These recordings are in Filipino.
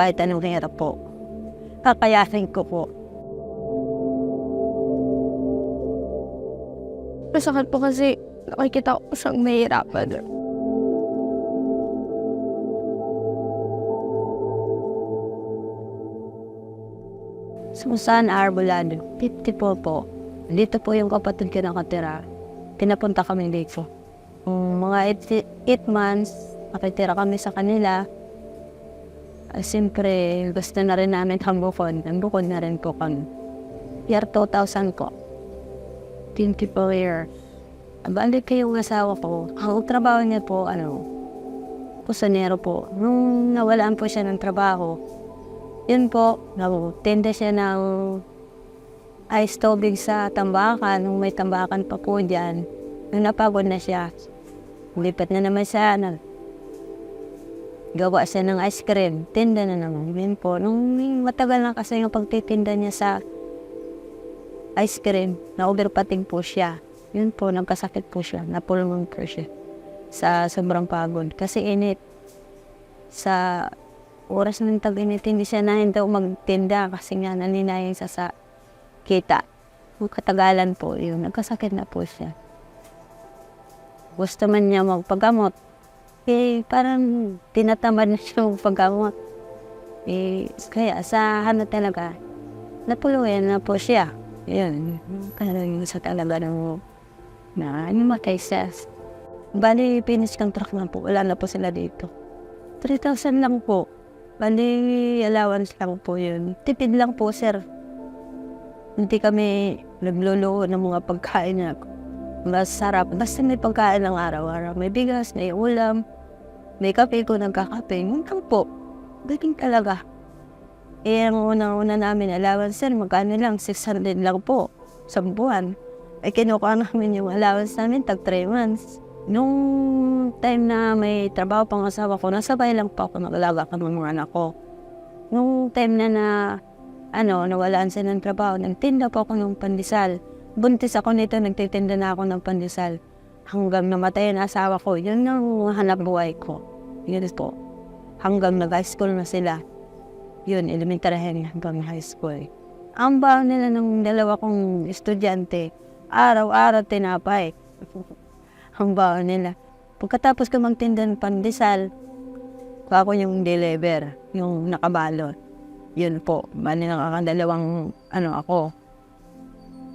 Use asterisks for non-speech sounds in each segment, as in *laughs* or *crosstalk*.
Kahit anong hirap po. Kakayasin ko po. Masakit po kasi nakikita ko siyang mahirapan. Susan Arbolado, 54 po. Dito po yung kapatid ko nakatira. Pinapunta kami dito. Um, mga 8 months, nakitira kami sa kanila. Uh, Siyempre, gusto na rin namin hambukon. Hambukon na rin po kami. Year 2000 po. 24 year. Balik yung asawa ko. Ang trabaho niya po, ano, kusanero po. Nung nawalaan po siya ng trabaho, yun po, nagtenda siya ng ice tubig sa tambakan. Nung may tambakan pa po dyan, nung napagod na siya, lipat na naman siya, nag, gawa siya ng ice cream. Tinda na naman. Yun po, nung matagal na kasi yung pagtitinda niya sa ice cream, na-overpating po siya. Yun po, nagkasakit po siya. Napulmong po siya sa sobrang pagod. Kasi init. Sa oras ng tag-init, hindi siya na daw magtinda kasi nga naninayang siya sa kita. Katagalan po, yun, nagkasakit na po siya. Gusto man niya magpagamot. Eh, parang tinatamad na siya magpagamot. Eh, kaya sa ano talaga, napuluyan na po siya. Kaya yun sa talaga ng na namatay siya. Bali, finish contract lang po. Wala na po sila dito. 3,000 lang po. Bali, allowance lang po yun. Tipid lang po, sir. Hindi kami nagluluho ng mga pagkain na masarap. Basta may pagkain ng araw-araw. May bigas, may ulam, may kape ko nagkakape. Yun lang po. Galing talaga. Eh, ang unang-una namin allowance, sir, magkano lang? 600 lang po sa buwan. Eh, kinukuha namin yung allowance namin tag 3 months. Nung time na may trabaho pang asawa ko, nasabay lang po ako nag-alaga ng mga anak ko. Nung time na na, ano, nawalaan siya ng trabaho, nagtinda po ako ng pandesal. Buntis ako nito, nagtitinda na ako ng pandesal. Hanggang namatay ang asawa ko, yun ang hanap buhay ko. Yun po. Hanggang nag-high school na sila. Yun, elementary hanggang high school. Ang baon nila ng dalawa kong estudyante, araw-araw tinapay. *laughs* Ang baon nila. Pagkatapos ko magtinda ng pandesal, kuha ko yung deliver, yung nakabalot. Yun po, bali nakakadalawang ano ako,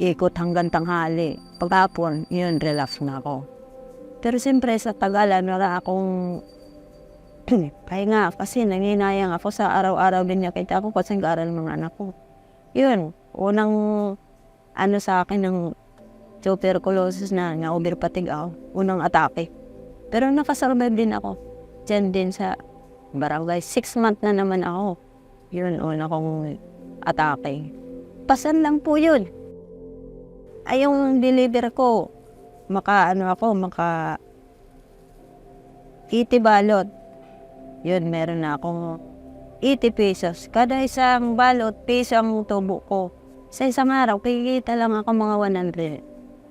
ikot hanggang tanghali. Pagkapon, yun, relax na ako. Pero siyempre sa tagalan, wala akong *clears throat* pahinga kasi nanginayang ako sa araw-araw din niya kita ko kasi nag-aaral ng anak ko. Yun, unang ano sa akin ng tuberculosis na na-overpatig ako, unang atake. Pero nakasurvive din ako. Diyan din sa barangay. Six month na naman ako. Yun, una kong atake. Pasan lang po yun. Ay, yung deliver ko, maka, ano ako, maka, iti balot. Yun, meron na akong 80 pesos. Kada isang balot, piso ang tubo ko. Sa isang araw, kikita lang ako mga 100.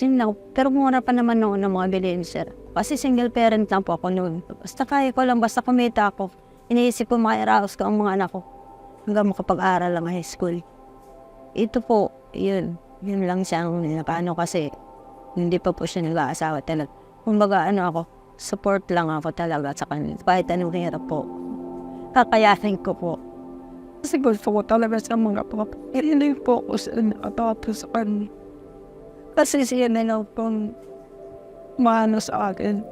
Yun lang. Pero mura pa naman noon ng mga bilhin, sir. Kasi single parent lang po ako noon. Basta kaya ko lang, basta kumita ako. Iniisip ko makairaos ko ang mga anak ko. Hanggang makapag-aral lang high school. Ito po, yun. Yun lang siyang paano kasi hindi pa po siya nag-aasawa talaga. Kumbaga ano ako, support lang ako talaga sa kanila. Kahit anong hirap po. Kakayasin ko po. Kasi gusto ko talaga sa mga papa. Hindi po ako sa nakatapos sa kanya. Kasi siya na lang pong maano sa akin.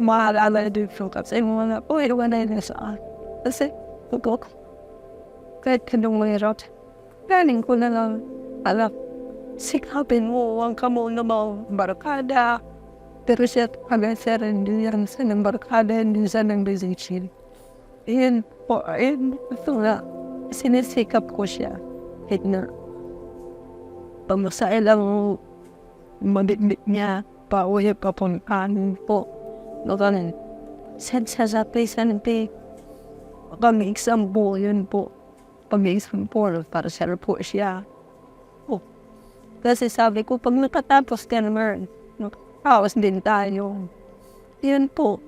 Maalala din po kasi mga po, iwan na yun sa akin. Kasi, totoo ko. Kahit anong mahirap, galing ko na lang, alam, sikapin mo, huwag ka muna mga barkada. Pero siya talaga siya rin din yan sa ng barkada, hindi siya ng decision. Ayun po, ayun, ito nga, sinisikap ko siya. Kahit na, pamasaya lang mabitbit niya, pauwi papuntahan po. Nakanan. Send siya sa prison pay. Kami exam po, yun po. Pag exam po, para siya po siya. Oh. Kasi sabi ko, pag nakatapos ka naman, nakakaos din tayo. Yun po.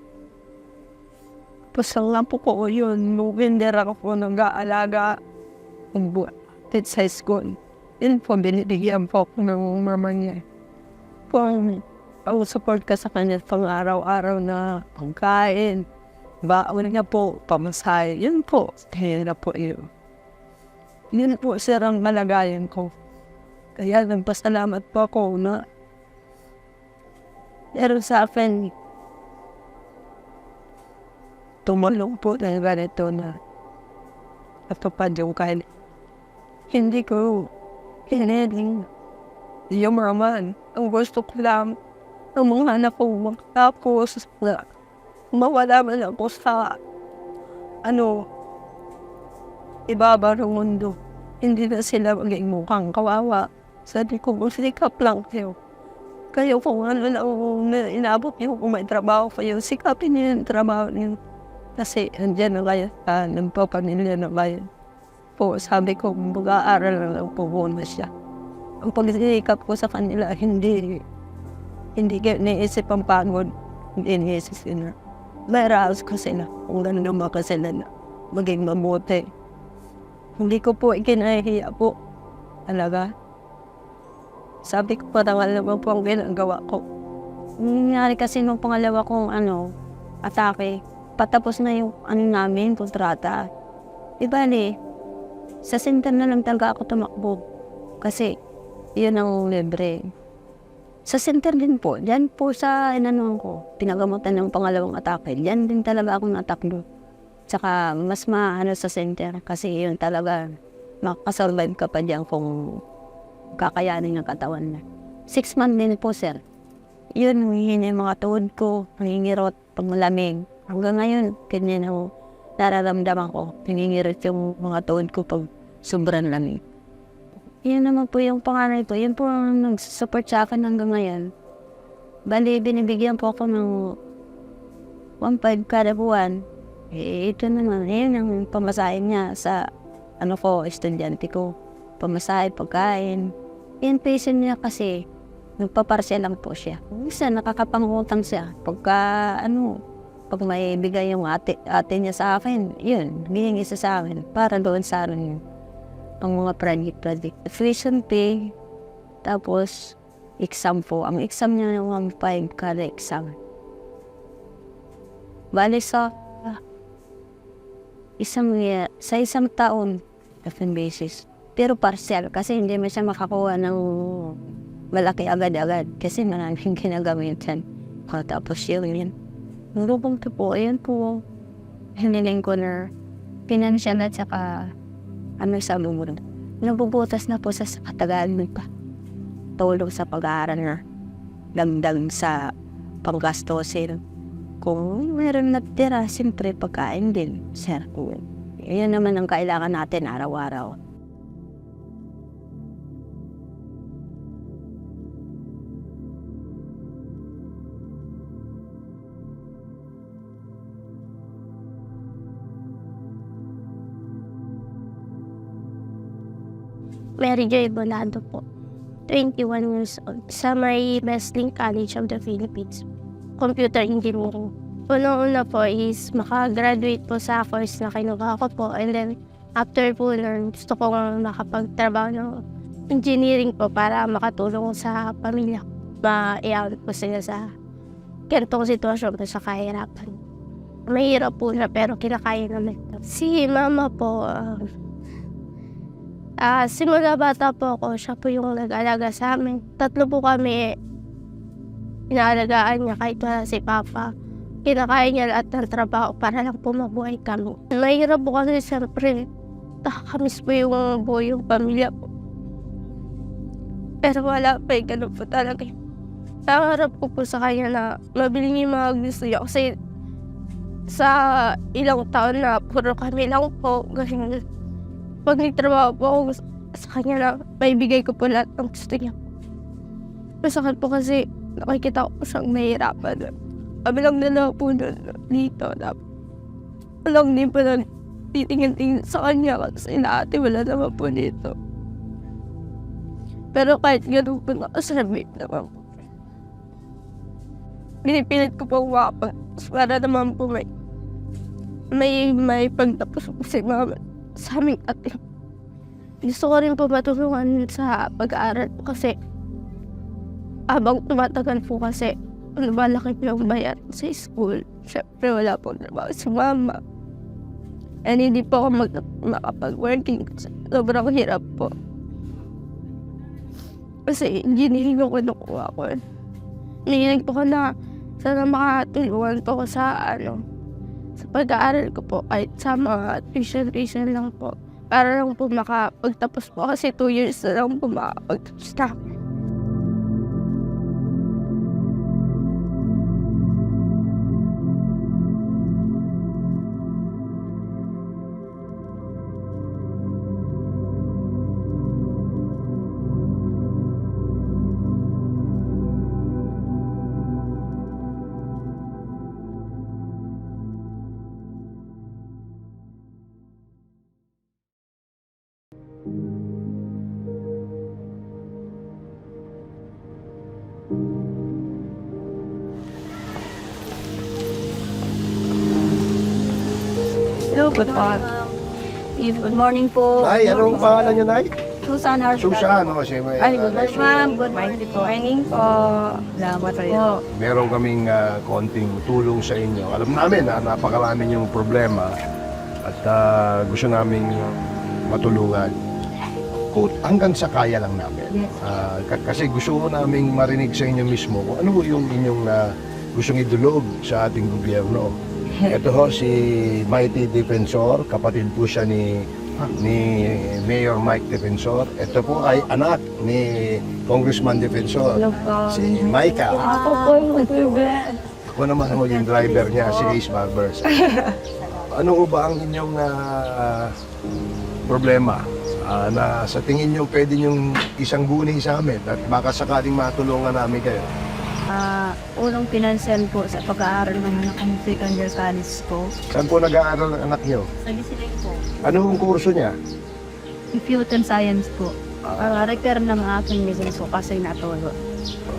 Pasal lang po ko yun. Nubinder ako po nag-aalaga. Ang buwan. sa school. Yun po, binibigyan po ako ng mama niya. Pang, ang support ka sa kanya pang araw-araw na pagkain. Baon niya po, pamasahe. Yun po, kaya na po yun. Yun po, sir, ang malagayan ko. Kaya nagpasalamat po ako na pero sa akin, tumulong po na ganito na natupad yung kahit hindi ko hiniling yung raman. Ang gusto ko lang, ang mga anak ko makatapos na mawala man ako sa ano, ibaba ng mundo. Hindi na sila maging mukhang kawawa. Sabi ko, sikap lang kayo. Kayo kung ano na inabot niyo kung may trabaho kayo, sikapin niyo yung trabaho niyo. Kasi andyan na kayo sa nagpapamilya na kayo. Po, sabi ko, mag-aaral na lang po muna siya. Ang pagsisikap ko sa kanila, hindi, hindi kayo naisip ang pagod, hindi naisip sila. May raos ko sila, kung gano'n naman ka sila na maging mabuti. Hindi ko po ikinahiya po. Talaga. Sabi ko mo po ang ginagawa ko. Nangyari kasi nung pangalawa kong ano, atake, patapos na yung ano namin, kontrata. Di bali, sa center na lang talaga ako tumakbo. Kasi, yun ang libre. Sa center din po, diyan po sa inanuan ko, pinagamutan ng pangalawang atake, diyan din talaga ako natakbo. Tsaka mas maano sa center kasi yun talaga makasurvive ka pa diyan kung kakayanin ng katawan na. Six months din po sir. Yun, humihin yung mga tuhod ko, nangingirot pag malamig. Hanggang ngayon, ganyan ang nararamdaman ko. Nangingirot yung mga tuhod ko pag sobrang lamig. Yun naman po yung panganay ko. Yun po ang nag-support sa akin hanggang ngayon. Bali, binibigyan po ako ng 1.5 kada buwan. Eh, ito naman, yun ang pamasahin niya sa ano ko, estudyante ko. Pamasahe, pagkain. Yan patient niya kasi, nagpaparsya lang po siya. Minsan, nakakapangutang siya. Pagka, ano, pag may bigay yung ate, ate niya sa akin, yun, hihingi siya sa akin para doon sa akin ang mga project project. Tuition pay, tapos exam po. Ang exam niya yung 1.5 kada exam. Bali sa isang sa isang taon, different basis. Pero partial kasi hindi mo siya makakuha ng malaki agad-agad kasi maraming *laughs* ginagamitan. Tapos yun yun. Nurubong ko po, ayan po. Hiniling ko na financial at saka ano sa lumuro. Nabubutas na po sa katagalan pa. Tulong sa pag-aaral na dagdag sa panggastosin. Kung meron natira, siyempre pagkain din, sir. Yan naman ang kailangan natin araw-araw. Mary Joy Bolado po. 21 years old. Sa may Wesleyan College of the Philippines. Computer Engineering. Una-una po is makagraduate po sa course na kinuha ko po. And then, after po nun, gusto ko makapagtrabaho ng engineering po para makatulong sa pamilya ko. Ma-i-out po sila sa ganitong sitwasyon po sa kahirapan. Mahirap po na pero kinakaya naman. Si mama po, ah, Ah, simula bata po ako, siya po yung nag-alaga sa amin. Tatlo po kami inaalagaan niya kahit wala si Papa. Kinakaya niya lahat ng trabaho para lang po mabuhay kami. Mahirap po kasi siyempre, nakakamiss po yung buhay yung pamilya po. Pero wala pa eh, ganun po talaga. Nangarap ko po sa kanya na mabili niya yung mga gusto niya kasi sa ilang taon na puro kami lang po. Ganyan pag nagtrabaho po ako sa kanya na maibigay ko po lahat ng gusto niya. Masakit po kasi nakikita ko siyang nahihirapan. Kami lang na po doon dito. Tapos, walang din pa lang titingin-tingin sa kanya kasi na ate wala naman po dito. Pero kahit ganun po nakasabit naman po. Pinipilit ko po umapag para naman po may may may pagtapos po si mama sa aming ate. Gusto ko rin po matulungan sa pag-aaral po kasi habang tumatagal po kasi lumalaki po yung bayad sa school. Siyempre wala po trabaho si mama. And hindi po ako mag makapag-working kasi sobrang hirap po. Kasi engineering ako nakuha ko. Nahilig po ko na sana makatulungan po ko sa ano sa pag-aaral ko po kahit sa mga tuition-tuition lang po. Para lang po makapagtapos po kasi two years na lang po makapagtapos na good morning. Good morning po. Ay, anong pangalan niyo, Nay? Susan Arsa. Susan, no? Kasi may, Ay, good morning, ma'am. Good morning po. Morning po. Salamat po. meron kaming ah, konting tulong sa inyo. Alam namin na napakarami yung problema at ah, gusto namin matulungan. Kung hanggang sa kaya lang namin. Ah, kasi gusto ko naming marinig sa inyo mismo kung ano yung inyong ah, gustong idulog sa ating gobyerno. Ito ho si Mighty Defensor, kapatid po siya ni ni Mayor Mike Defensor. Ito po ay anak ni Congressman Defensor, si Micah. Ako po yung Ako naman ho yung driver niya, si Ace Barbers. *laughs* ano ba ang inyong ah, problema? Ah, na sa tingin niyo pwede niyong isang guni sa amin at baka sakaling matulungan namin kayo. Ah, unang pinansyal po sa pag-aaral ng anak ko sa second year college po. Saan po nag-aaral ang anak niyo? Sa Gisilay po. Ano ang kurso niya? Computer science po. Para repair ng aking business po kasi natulo.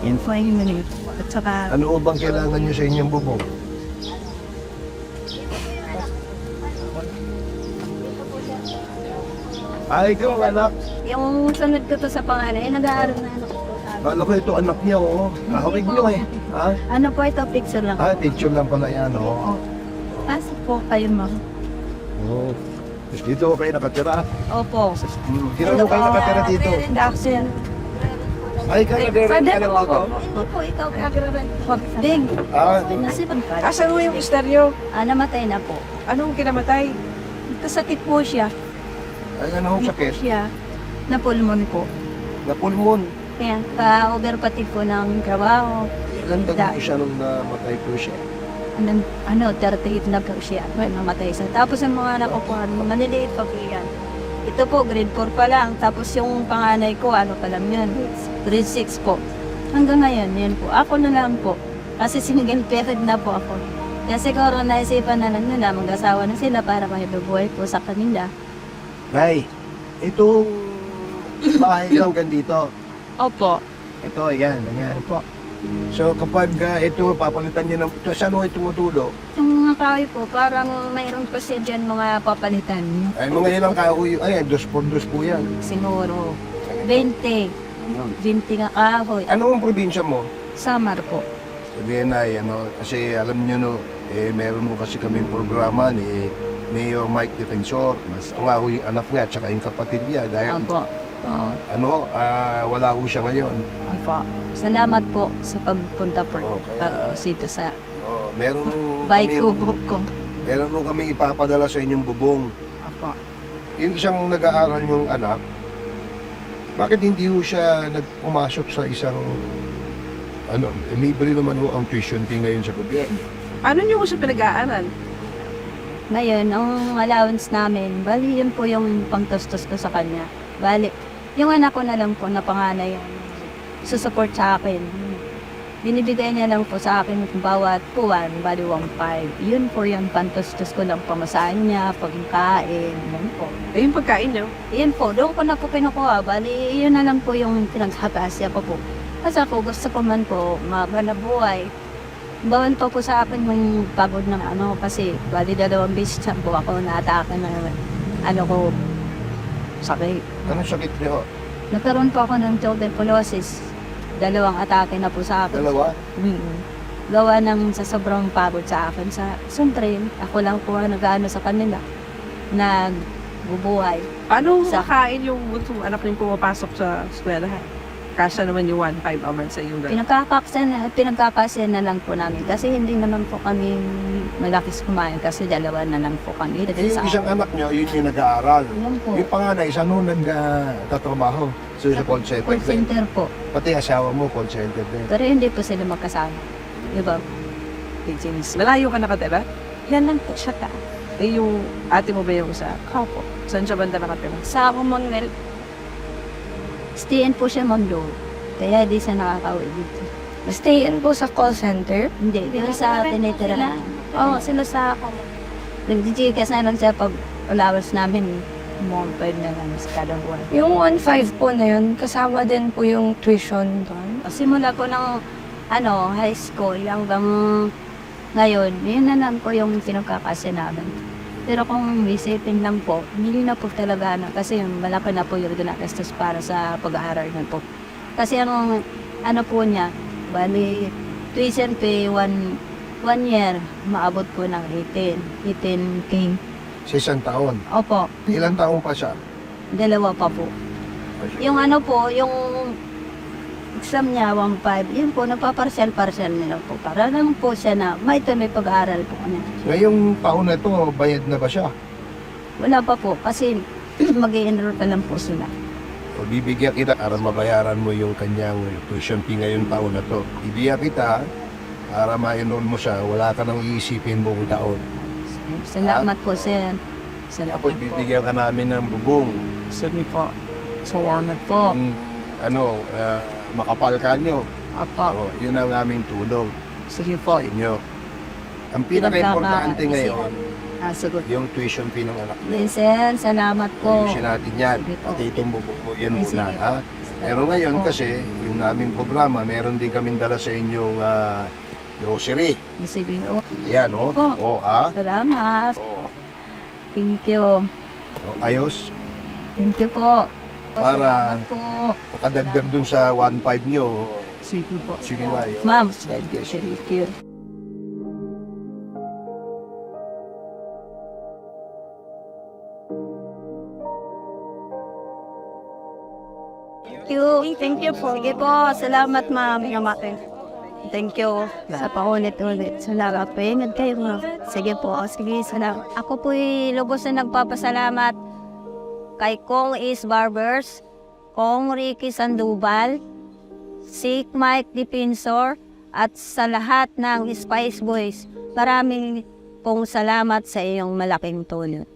Yun po yung mali. At saka, Ano bang kailangan niyo sa inyong bubong? Ay, ikaw anak. yung sunod ko to sa pangalan, eh, nag-aaral na anak. Kala ko ito anak niya, oo. Kahawig niyo eh. Ha? Ano po ito, picture lang. Ah, teacher lang pala yan, oo. Pasok po kayo, ma'am. Oo. Tapos dito ko kayo nakatira. Opo. Hmm. Dito ko kayo nakatira dito. Reduction. Ay, ka nag-rent ka lang ako. Hindi po, ikaw kagararan. Ding. Ah, Nasipag ka. Asan mo yung mister niyo? Ah, namatay na po. Anong kinamatay? Kasakit po siya. ay ano ang sakit? Siya. Na pulmon po. Napulmon. Kaya, ka-overpatid po ng trabaho. Ganda ko siya nung namatay po siya. Ano, ano, 38 na po siya. Well, namatay siya. Tapos yung mga anak ko po, ano, mga niliit pa po yan. Ito po, grade 4 pa lang. Tapos yung panganay ko, ano pa lang yun, grade 6 po. Hanggang ngayon, yun po. Ako na lang po. Kasi single parent na po ako. Kaya siguro naisipan na lang nila, mag-asawa na sila para may bubuhay po sa kanila. Nay, itong bahay lang dito. Opo. Ito, ayan, ayan po. So kapag uh, ito, papalitan niyo ng, ito, saan ho ito tumutulo? Yung mga kahoy po, parang mayroon po siya dyan mga papalitan. Ay, mga ilang kahoy, ay, dos por dos po yan. Siguro, 20. 20 nga kahoy. Ano ang probinsya mo? Samar po. Sabihin na, ano, kasi alam niyo no, eh, meron mo kasi kaming programa ni Mayor Mike Defensor. Mas ang ho yung anak niya, tsaka yung kapatid niya. Dahil, Opo. Oo. ano, ah, wala ho siya ngayon. Opo. Salamat po sa pagpunta po. Okay. Uh, dito sa Oh, meron ho bike kami- ko book ko. Meron ho kami ipapadala sa inyong bubong. Opo. Yung isang nag-aaral yung anak, bakit hindi ho siya nagpumasok sa isang ano, libre naman ho ang tuition fee ngayon sa gobyerno. Ano niyo ko sa pinag-aaral? Ngayon, ang allowance namin, bali yun po yung pangtustos ko sa kanya. Bali, yung anak ko na lang po na panganay yung susupport sa akin. binibigay niya lang po sa akin bawat buwan, bali 1.5. Yun po yung pantustos ko lang pamasahan niya, pagkain, yun po. Eh, yung pagkain niyo? Yun po, doon ko na po kinukuha. Bali, yun na lang po yung pinaghagasya ko po. Kasi ako gusto ko man po magana buhay. Bawal pa po sa akin yung pagod ng ano kasi bali dalawang beses po ako na-atake na ano ko sakit. Anong sakit niyo? Nagkaroon po ako ng tuberculosis. Dalawang atake na po sa akin. Dalawa? Mm. Gawa ng sa sobrang pagod sa akin. Sa, siyempre, ako lang po ang nag-ano sa kanila. Nagbubuhay. Paano Sa- kakain yung buntong anak niyo pumapasok sa eskwelahan? Kasya naman yung 1.5 aman sa yung dalawa. Pinagkakaksan, pinagkakasya na lang po namin. Kasi hindi naman po kami malakis kumain. Kasi dalawa na lang po kami. Dahil yung sa isang anak niyo, yun yung nag-aaral. Yun po. Yung panganay, saan nung nagtatrabaho? So, sa call center. Call center po. Pati asawa mo, call center din. Pero hindi po sila magkasama. Diba? Business. Malayo ka nakatira? Yan lang po siya ta. Eh, yung ate mo ba yung isa? Opo. Saan siya banda nakatira? Sa ako Manuel, stayin po siya mag Kaya di siya nakakauwi dito. Stay in po sa call center? Hindi, dito sa tinitira. Oo, sila sa ako. Nagjijigas na lang siya pag allowance namin. More pwede na lang sa kada buwan. Yung 1.5 po na yun, kasama din po yung tuition doon. Simula ko ng ano, high school hanggang ngayon, yun na lang po yung pinagkakasya namin. Pero kung isipin lang po, hindi na po talaga na kasi malaki na po yung ginagastos para sa pag-aaral na po. Kasi ano, ano po niya, bali, tuition fee, one, one year, maabot po ng 18, 18K. Sa isang taon. Opo, Ilang taon pa siya? dalawa pa po. Yung ano po, yung exam niya, 1.5, yun po, napaparcel-parcel nila po. Para lang po siya na may tuloy pag-aaral po niya. Ngayong taon na ito, bayad na ba siya? Wala pa po, kasi mag enroll pa lang po sila. O bibigyan kita para mabayaran mo yung kanyang tuition fee ngayong taon na to. Ibigyan kita para ma-enroll mo siya, wala ka nang iisipin buong taon. Salamat po, sir. Salamat Tapos po. bibigyan ka namin ng bubong. Sige po. Salamat Po, Kung ano, ah, makapal ka nyo. opo. O, yun ang aming tulong Sige po. inyo. Ang pinaka-importante Pinagkaka- ngayon, Ah, sagot. yung tuition fee ng anak. Yes, sir. Salamat po. Ayusin natin yan. Sige po. At mo, yan Sige. muna. Ha? Pero ngayon kasi, yung aming programa, meron din kami dala sa inyong ah, grocery. Sige po. Yan, o. Po. O, ah. Salamat. O, Thank you. o, ayos. Thank you po. Para- Salamat po. Pakadagdag dun sa 1.5 nyo. Sige po. Sige yun. Ma'am, thank you. Thank you. Thank you. Thank you po. Sige po. Salamat, ma'am. Thank you. Sa paulit-ulit. Salamat po. Ingat kayo, ma'am. Sige po. Sige, salamat. Ako po'y lubos na nagpapasalamat kay Kong Is Barbers, Kong Ricky Sandoval, si Mike Defensor, at sa lahat ng Spice Boys. Maraming pong salamat sa iyong malaking tulong.